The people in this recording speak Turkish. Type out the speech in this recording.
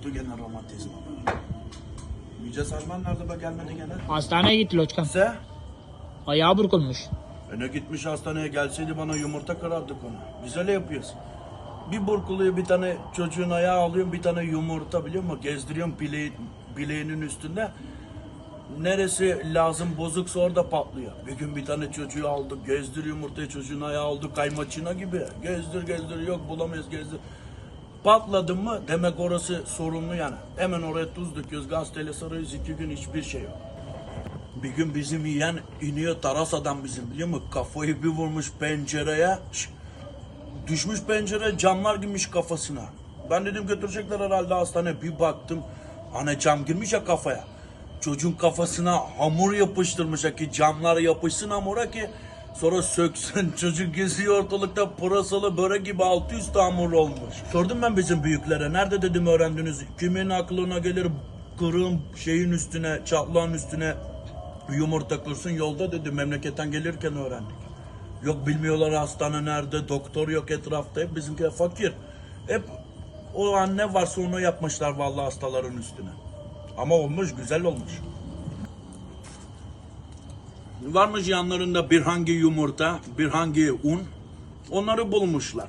tuttu gene romatizma. Yüce Sarman nerede be gelmedi gene? Hastaneye gitti Loçkan. Se? Ayağı burkulmuş. E ne gitmiş hastaneye gelseydi bana yumurta kırardık onu. Biz öyle yapıyoruz. Bir burkuluyor bir tane çocuğun ayağı alıyorum bir tane yumurta biliyor musun? Gezdiriyorum bileği, bileğinin üstünde. Neresi lazım bozuksa orada patlıyor. Bir gün bir tane çocuğu aldık gezdir yumurtayı çocuğun ayağı aldı kaymaçına gibi. Gezdir gezdir yok bulamayız gezdir. Patladı mı demek orası sorunlu yani. Hemen oraya tuz döküyoruz gazeteyle sarıyoruz iki gün hiçbir şey yok. Bir gün bizim yiyen iniyor taras adam bizim biliyor musun? Kafayı bir vurmuş pencereye. Düşmüş pencere camlar girmiş kafasına. Ben dedim götürecekler herhalde hastaneye. Bir baktım hani cam girmiş ya kafaya. Çocuğun kafasına hamur yapıştırmış ya ki camlar yapışsın hamura ki sonra söksün. Çocuk geziyor ortalıkta pırasalı börek gibi altı üstü hamur olmuş. Sordum ben bizim büyüklere. Nerede dedim öğrendiniz? Kimin aklına gelir kırığın şeyin üstüne, çatlağın üstüne yumurta kırsın yolda dedi memleketten gelirken öğrendik. Yok bilmiyorlar hastane nerede, doktor yok etrafta. Hep bizimkiler fakir. Hep o an ne varsa onu yapmışlar vallahi hastaların üstüne. Ama olmuş, güzel olmuş. Varmış yanlarında bir hangi yumurta, bir hangi un. Onları bulmuşlar.